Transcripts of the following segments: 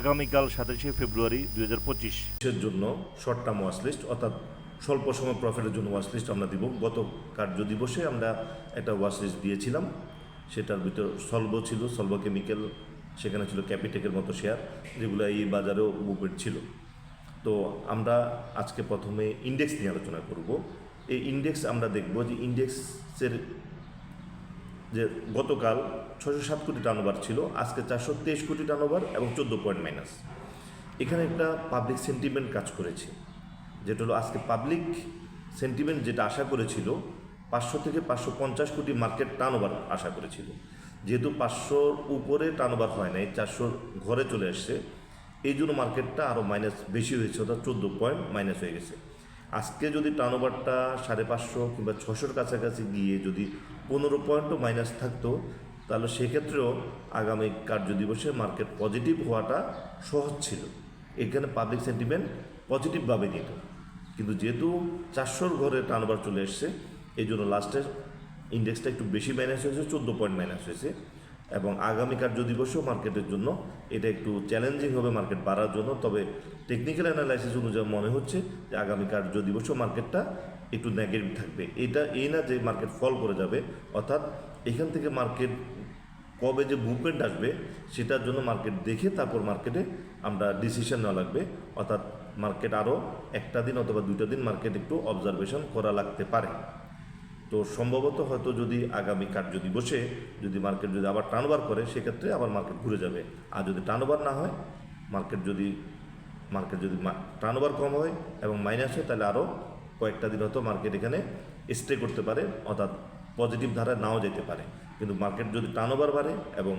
আগামীকাল সাতাশে ফেব্রুয়ারি দুই হাজার পঁচিশ। এর জন্য? শর্ট টার্ম ওয়াচ লিস্ট, অর্থাৎ স্বল্প সময় প্রফিটের জন্য ওয়াচ লিস্ট আমরা দিব। গত কার্য দিবসে আমরা একটা ওয়াচ লিস্ট দিয়েছিলাম। সেটার ভিতর সলভো ছিল সলভো কেমিক্যাল সেখানে ছিল ক্যাপিটেকের মতো শেয়ার যেগুলো এই বাজারেও মুভমেন্ট ছিল। তো আমরা আজকে প্রথমে ইন্ডেক্স নিয়ে আলোচনা করব। এই ইন্ডেক্স আমরা দেখব যে ইন্ডেক্সের যে গতকাল ছশো সাত কোটি টার্নওভার ছিল, আজকে চারশো তেইশ কোটি টার্নওভার এবং চোদ্দ পয়েন্ট মাইনাস এখানে একটা পাবলিক সেন্টিমেন্ট কাজ করেছে, যেটা হলো আজকে পাবলিক সেন্টিমেন্ট যেটা আশা করেছিল, পাঁচশো থেকে পাঁচশো পঞ্চাশ কোটি মার্কেট টার্নওভার আশা করেছিল। যেহেতু পাঁচশোর উপরে টার্নওভার হয় নাই, চারশোর ঘরে চলে এসছে, এই জন্য মার্কেটটা আরও মাইনাস বেশি হয়েছে, অর্থাৎ চোদ্দ পয়েন্ট মাইনাস হয়ে গেছে। আজকে যদি টার্নওভারটা সাড়ে পাঁচশো কিংবা ছশোর কাছাকাছি গিয়ে যদি পনেরো পয়েন্টও মাইনাস থাকতো, তাহলে সেক্ষেত্রেও আগামী কার্য দিবসে মার্কেট পজিটিভ হওয়াটা সহজ ছিল। এখানে পাবলিক সেন্টিমেন্ট পজিটিভভাবে নিত কিন্তু যেহেতু চারশোর ঘরে টার্নওভার চলে এসছে এই জন্য লাস্টের ইন্ডেক্সটা একটু বেশি মাইনাস হয়েছে, চোদ্দ পয়েন্ট মাইনাস হয়েছে। এবং আগামী কার্য দিবসেও মার্কেটের জন্য এটা একটু চ্যালেঞ্জিং হবে মার্কেট বাড়ার জন্য। তবে টেকনিক্যাল অ্যানালাইসিস অনুযায়ী মনে হচ্ছে যে আগামী কার্য দিবসেও মার্কেটটা একটু নেগেটিভ থাকবে। এটা এই না যে মার্কেট ফল করে যাবে, অর্থাৎ এখান থেকে মার্কেট কবে যে মুভমেন্ট আসবে সেটার জন্য মার্কেট দেখে তারপর মার্কেটে আমরা ডিসিশন নেওয়া লাগবে। অর্থাৎ মার্কেট আরও একটা দিন অথবা দুটো দিন মার্কেট একটু অবজারভেশন করা লাগতে পারে। তো সম্ভবত হয়তো যদি আগামী কার্য দিবসে যদি মার্কেট যদি আবার টার্নওভার করে, সেক্ষেত্রে আবার মার্কেট ঘুরে যাবে। আর যদি টার্নওভার না হয়, মার্কেট যদি মার্কেট যদি টার্নওভার কম হয় এবং মাইনাস হয়, তাহলে আরও কয়েকটা দিন হয়তো মার্কেট এখানে স্টে করতে পারে, অর্থাৎ পজিটিভ ধারায় নাও যেতে পারে। কিন্তু মার্কেট যদি টার্নওভার বাড়ে এবং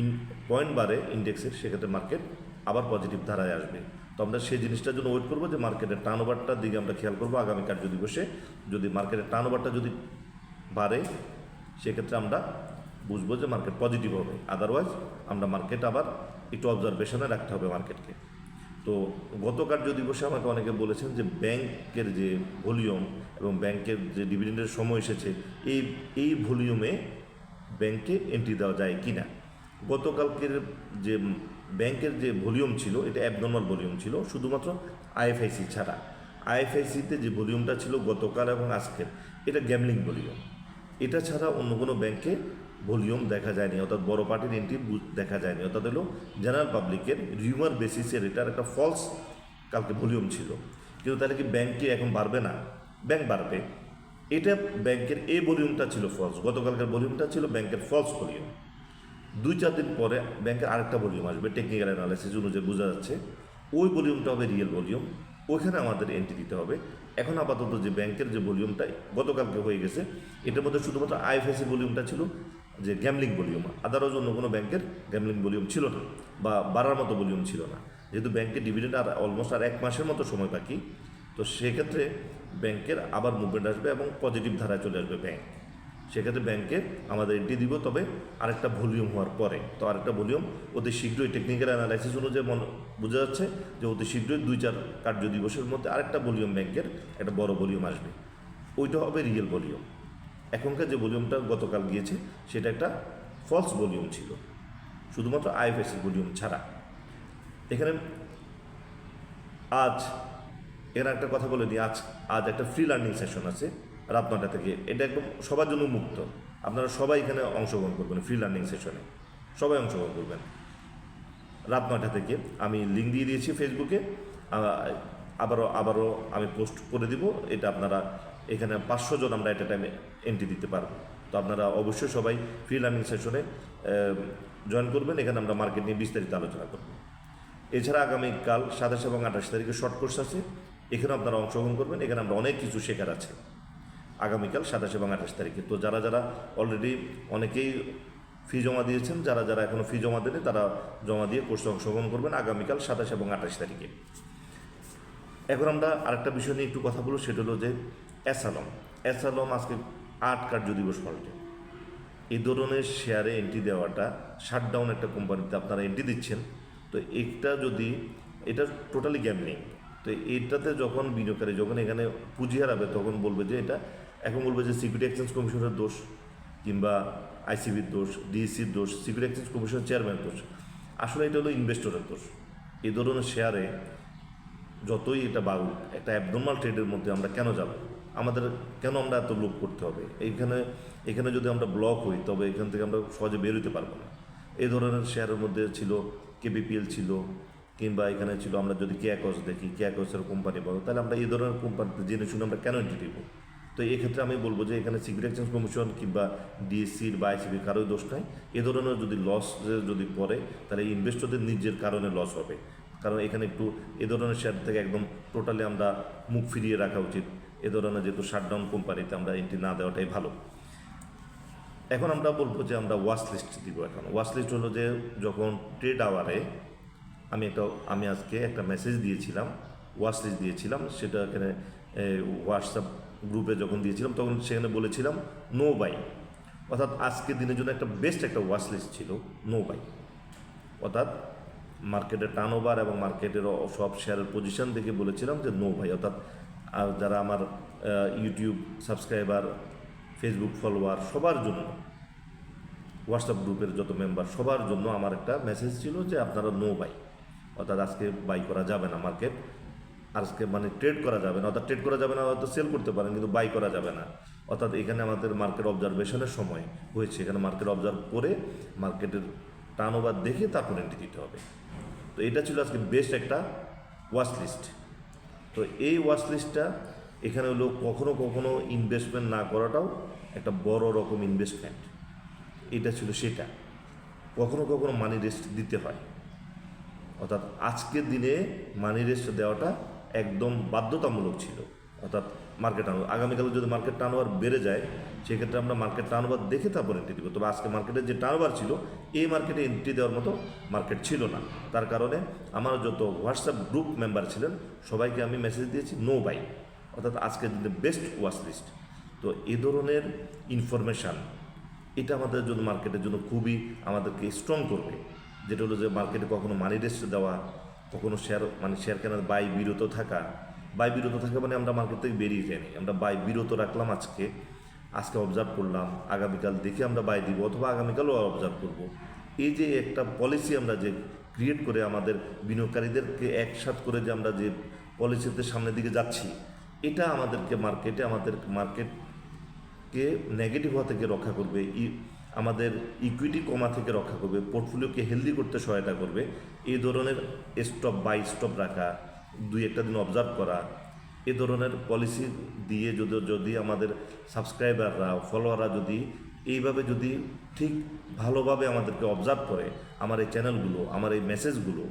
ইন পয়েন্ট বাড়ে ইন্ডেক্সের সেক্ষেত্রে মার্কেট আবার পজিটিভ ধারায় আসবে। তো আমরা সেই জিনিসটার জন্য ওয়েট করব যে মার্কেটের টার্ন ওভারটার দিকে আমরা খেয়াল করব আগামী কার্য দিবসে যদি মার্কেটের টার্ন ওভারটা যদি বাড়ে, সেক্ষেত্রে আমরা বুঝব যে মার্কেট পজিটিভ হবে। আদারওয়াইজ আমরা মার্কেট আবার একটু অবজারভেশনে রাখতে হবে মার্কেটকে তো গত কার্য দিবসে আমাকে অনেকে বলেছেন যে ব্যাংকের যে ভলিউম এবং ব্যাংকের যে ডিভিডেন্ডের সময় এসেছে, এই এই ভলিউমে ব্যাংকে এন্ট্রি দেওয়া যায় কি না গতকালকের যে ব্যাংকের যে ভলিউম ছিল, এটা অ্যাবনর্মাল ভলিউম ছিল, শুধুমাত্র আইএফআইসি ছাড়া। আইএফআইসিতে যে ভলিউমটা ছিল গতকাল এবং আজকের, এটা গ্যামলিং ভলিউম। এটা ছাড়া অন্য কোনো ব্যাংকে ভলিউম দেখা যায়নি, অর্থাৎ বড় পার্টির এন্ট্রি দেখা যায়নি, অর্থাৎ হলো জেনারেল পাবলিকের রিউমার বেসিসের এটার একটা ফলস কালকে ভলিউম ছিল। কিন্তু তাহলে কি ব্যাংকে এখন বাড়বে না? ব্যাংক বাড়বে। এটা ব্যাংকের এই ভলিউমটা ছিল ফলস গতকালকার ভলিউমটা ছিল ব্যাংকের ফলস ভলিউম। দুই চার দিন পরে ব্যাংকের আরেকটা ভলিউম আসবে টেকনিক্যাল অ্যানালাইসিস অনুযায়ী বোঝা যাচ্ছে। ওই ভলিউমটা হবে রিয়েল ভলিউম ওইখানে আমাদের এন্ট্রি দিতে হবে। এখন আপাতত যে ব্যাংকের যে ভলিউমটা গতকালকে হয়ে গেছে, এটার মধ্যে শুধুমাত্র আইএফএসি ভলিউমটা ছিল, যে গ্যামলিং ভলিউম আদারওয়াইজ অন্য কোনো ব্যাংকের গ্যামলিং ভলিউম ছিল না, বা বাড়ার মতো ভলিউম ছিল না। যেহেতু ব্যাংকের ডিভিডেন্ড আর অলমোস্ট আর এক মাসের মতো সময় বাকি, তো সেক্ষেত্রে ব্যাংকের আবার মুভমেন্ট আসবে এবং পজিটিভ ধারায় চলে আসবে ব্যাংক সেক্ষেত্রে ব্যাংকে আমাদের এন্ট্রি দিব, তবে আরেকটা ভলিউম হওয়ার পরে। তো আরেকটা ভলিউম অতি শীঘ্রই টেকনিক্যাল অ্যানালাইসিস অনুযায়ী মনে বোঝা যাচ্ছে যে অতি শীঘ্রই দুই চার কার্য দিবসের মধ্যে আরেকটা ভলিউম ব্যাংকের একটা বড় ভলিউম আসবে। ওইটা হবে রিয়েল ভলিউম এখনকার যে ভলিউমটা গতকাল গিয়েছে, সেটা একটা ফলস ভলিউম ছিল। শুধুমাত্র আইএফএসি ভলিউম ছাড়া। এখানে আজ এর একটা কথা বলে দিই, আজ আজ একটা ফ্রি লার্নিং সেশন আছে। রাত নটা থেকে। এটা একদম সবার জন্য মুক্ত। আপনারা সবাই এখানে অংশগ্রহণ করবেন ফ্রি লার্নিং সেশনে সবাই অংশগ্রহণ করবেন। রাত নটা থেকে আমি লিঙ্ক দিয়ে দিয়েছি ফেসবুকে আবারও আবারও আমি পোস্ট করে দিব। এটা আপনারা এখানে পাঁচশো জন আমরা একটা টাইমে এন্ট্রি দিতে পারব। তো আপনারা অবশ্যই সবাই ফ্রি লার্নিং সেশনে জয়েন করবেন। এখানে আমরা মার্কেট নিয়ে বিস্তারিত আলোচনা করব। এছাড়া আগামীকাল সাতাশ এবং আঠাশ তারিখে শর্ট কোর্স আছে। এখানে আপনারা অংশগ্রহণ করবেন। এখানে আমরা অনেক কিছু শেখার আছে। আগামীকাল সাতাশ এবং আঠাশ তারিখে। তো যারা যারা অলরেডি অনেকেই ফি জমা দিয়েছেন, যারা যারা এখনও ফি জমা দেনে তারা জমা দিয়ে কোর্সে অংশগ্রহণ করবেন আগামীকাল সাতাশ এবং আঠাশ তারিখে। এখন আমরা আরেকটা বিষয় নিয়ে একটু কথা বলব, সেটা হলো যে অ্যাসালম অ্যাসালম আজকে আট কার্য দিবস পাল্টে এই ধরনের শেয়ারে এন্ট্রি দেওয়াটা শাটডাউন একটা কোম্পানিতে আপনারা এন্ট্রি দিচ্ছেন। তো এটা যদি, এটা টোটালি গ্যামলিং তো এটাতে যখন বিনিয়োগকারী, যখন এখানে পুঁজি হারাবে তখন বলবে যে এটা এখন বলব যে সিকিউরিটি এক্সচেঞ্জ কমিশনের দোষ কিংবা আইসিবির দোষ ডিএসির দোষ সিকিউরিটি এক্সচেঞ্জ কমিশনের চেয়ারম্যানের দোষ। আসলে এটা হলো ইনভেস্টরের দোষ। এই ধরনের শেয়ারে যতই এটা বাড়ুক, একটা অ্যাবনর্মাল ট্রেডের মধ্যে আমরা কেন যাব? আমাদের কেন আমরা এত লোভ করতে হবে? এইখানে, এখানে যদি আমরা ব্লক হই, তবে এখান থেকে আমরা সহজে বের হতে পারব না। এই ধরনের শেয়ারের মধ্যে ছিল কেবিপিএল ছিল, কিংবা এখানে ছিল আমরা যদি ক্যাকস দেখি ক্যাকসের কোম্পানি বলো তাহলে আমরা এই ধরনের কোম্পানিতে জেনে শুনে আমরা কেন এন্ট্রি দিব তো এক্ষেত্রে আমি বলব যে এখানে সিকিউরিটি এক্সচেঞ্জ কমিশন কিংবা ডিএসসির বা আইসিবির কারোই দোষ নাই। এ ধরনের যদি লস যদি পড়ে, তাহলে ইনভেস্টরদের নিজের কারণে লস হবে। কারণ এখানে একটু এ ধরনের শেয়ার থেকে একদম টোটালি আমরা মুখ ফিরিয়ে রাখা উচিত। এ ধরনের যেহেতু শাটডাউন কোম্পানিতে আমরা এন্ট্রি না দেওয়াটাই ভালো। এখন আমরা বলব যে আমরা ওয়াশ লিস্ট দিব এখন। ওয়াশ লিস্ট হলো যে যখন ট্রেড আওয়ারে আমি একটা, আমি আজকে একটা মেসেজ দিয়েছিলাম ওয়াশ লিস্ট দিয়েছিলাম। সেটা এখানে হোয়াটসঅ্যাপ গ্রুপে যখন দিয়েছিলাম, তখন সেখানে বলেছিলাম নো বাই অর্থাৎ আজকের দিনের জন্য একটা বেস্ট একটা ওয়াশ লিস্ট ছিল নো বাই অর্থাৎ মার্কেটের টার্নওভার এবং মার্কেটের সব শেয়ারের পজিশন দেখে বলেছিলাম যে নো ভাই অর্থাৎ আর যারা আমার ইউটিউব সাবস্ক্রাইবার ফেসবুক ফলোয়ার সবার জন্য হোয়াটসঅ্যাপ গ্রুপের যত মেম্বার সবার জন্য আমার একটা মেসেজ ছিল যে, আপনারা নো বাই অর্থাৎ আজকে বাই করা যাবে না মার্কেট আজকে মানে ট্রেড করা যাবে না, অর্থাৎ ট্রেড করা যাবে না, হয়তো সেল করতে পারেন, কিন্তু বাই করা যাবে না। অর্থাৎ এখানে আমাদের মার্কেট অবজারভেশনের সময় হয়েছে। এখানে মার্কেট অবজার্ভ করে মার্কেটের টার্ন ওভার দেখে তারপর এন্ট্রি দিতে হবে। তো এটা ছিল আজকে বেস্ট একটা ওয়াচ লিস্ট তো এই ওয়াচ লিস্টটা এখানে হলো কখনো কখনো ইনভেস্টমেন্ট না করাটাও একটা বড় রকম ইনভেস্টমেন্ট এটা ছিল সেটা। কখনো কখনো মানি রেস্ট দিতে হয়। অর্থাৎ আজকের দিনে মানি রেস্ট দেওয়াটা একদম বাধ্যতামূলক ছিল। অর্থাৎ মার্কেট টার্নওভার আগামীকালে যদি মার্কেট টার্নওভার বেড়ে যায়, সেক্ষেত্রে আমরা মার্কেট টার্নওভার দেখে তারপর এন্ট্রি দিব। তবে আজকে মার্কেটের যে টার্নওভার ছিল, এই মার্কেটে এন্ট্রি দেওয়ার মতো মার্কেট ছিল না। তার কারণে আমার যত হোয়াটসঅ্যাপ গ্রুপ মেম্বার ছিলেন, সবাইকে আমি মেসেজ দিয়েছি নো বাই অর্থাৎ আজকের দিনে বেস্ট ওয়াচ লিস্ট তো এ ধরনের ইনফরমেশান এটা আমাদের জন্য মার্কেটের জন্য খুবই আমাদেরকে স্ট্রং করবে। যেটা হলো যে মার্কেটে কখনো মানি রেস্ট দেওয়া কখনো শেয়ার মানে শেয়ার কেনার বাই বিরত থাকা বাই বিরত থাকা মানে আমরা মার্কেট থেকে বেরিয়ে যাইনি। আমরা বাই বিরত রাখলাম আজকে। আজকে অবজার্ভ করলাম, আগামীকাল দেখে আমরা বাই দিব অথবা আগামীকালও অবজার্ভ করব। এই যে একটা পলিসি আমরা যে ক্রিয়েট করে আমাদের বিনিয়োগকারীদেরকে একসাথ করে যে আমরা যে পলিসিতে সামনের দিকে যাচ্ছি, এটা আমাদেরকে মার্কেটে আমাদের মার্কেটকে নেগেটিভ হওয়া থেকে রক্ষা করবে। আমাদের ইকুইটি কমা থেকে রক্ষা করবে পোর্টফোলিওকে হেলদি করতে সহায়তা করবে, এই ধরনের স্টপ বাই স্টপ রাখা, দুই একটা দিন অবজার্ভ করা, এ ধরনের পলিসি দিয়ে যদি যদি আমাদের সাবস্ক্রাইবাররা ফলোয়াররা যদি এইভাবে যদি ঠিক ভালোভাবে আমাদেরকে অবজার্ভ করে, আমার এই চ্যানেলগুলো আমার এই মেসেজগুলো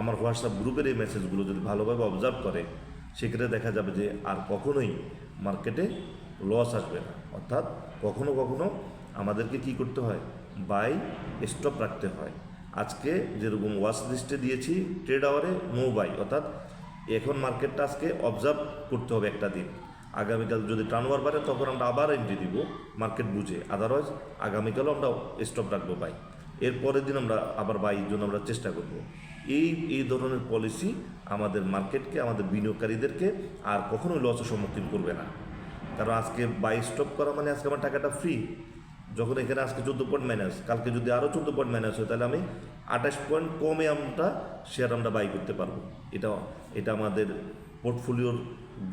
আমার হোয়াটসঅ্যাপ গ্রুপের এই মেসেজগুলো যদি ভালোভাবে অবজার্ভ করে, সেক্ষেত্রে দেখা যাবে যে আর কখনোই মার্কেটে লস আসবে না। অর্থাৎ কখনো কখনো আমাদেরকে কি করতে হয়? বাই স্টপ রাখতে হয়। আজকে যেরকম ওয়াচ লিস্টে দিয়েছি ট্রেড আওয়ারে নো বাই অর্থাৎ এখন মার্কেটটা আজকে অবজার্ভ করতে হবে একটা দিন। আগামীকাল যদি টার্নওভার বাড়ে, তখন আমরা আবার এন্ট্রি দিব মার্কেট বুঝে। আদারওয়াইজ আগামীকালও আমরা স্টপ রাখব বাই এর পরের দিন আমরা আবার বাইর জন্য আমরা চেষ্টা করব। এই এই ধরনের পলিসি আমাদের মার্কেটকে আমাদের বিনিয়োগকারীদেরকে আর কখনোই লসের সম্মুখীন করবে না। কারণ আজকে বাই স্টপ করা মানে আজকে আমার টাকাটা ফ্রি যখন এখানে আজকে চোদ্দ পয়েন্ট মাইনাস কালকে যদি আরও চোদ্দ পয়েন্ট মাইনাস হয়, তাহলে আমি আঠাশ পয়েন্ট কমে আমরা শেয়ার আমরা বাই করতে পারব। এটা এটা আমাদের পোর্টফোলিওর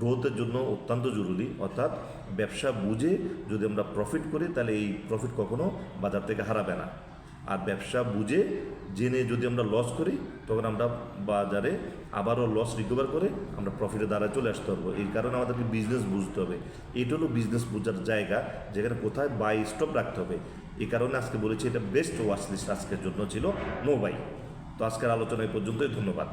গ্রোথের জন্য অত্যন্ত জরুরি। অর্থাৎ ব্যবসা বুঝে যদি আমরা প্রফিট করি, তাহলে এই প্রফিট কখনো বাজার থেকে হারাবে না। আর ব্যবসা বুঝে, জেনে যদি আমরা লস করি, তখন আমরা বাজারে আবারও লস রিকভার করে আমরা প্রফিটের দ্বারা চলে আসতে পারব। এই কারণে আমাদেরকে বিজনেস বুঝতে হবে। এটা হলো বিজনেস বোঝার জায়গা, যেখানে কোথায় বাই স্টপ রাখতে হবে। এই কারণে আজকে বলেছি এটা বেস্ট ওয়াচ লিস্ট আজকের জন্য ছিল নো বাই তো আজকের আলোচনা এই পর্যন্তই, ধন্যবাদ।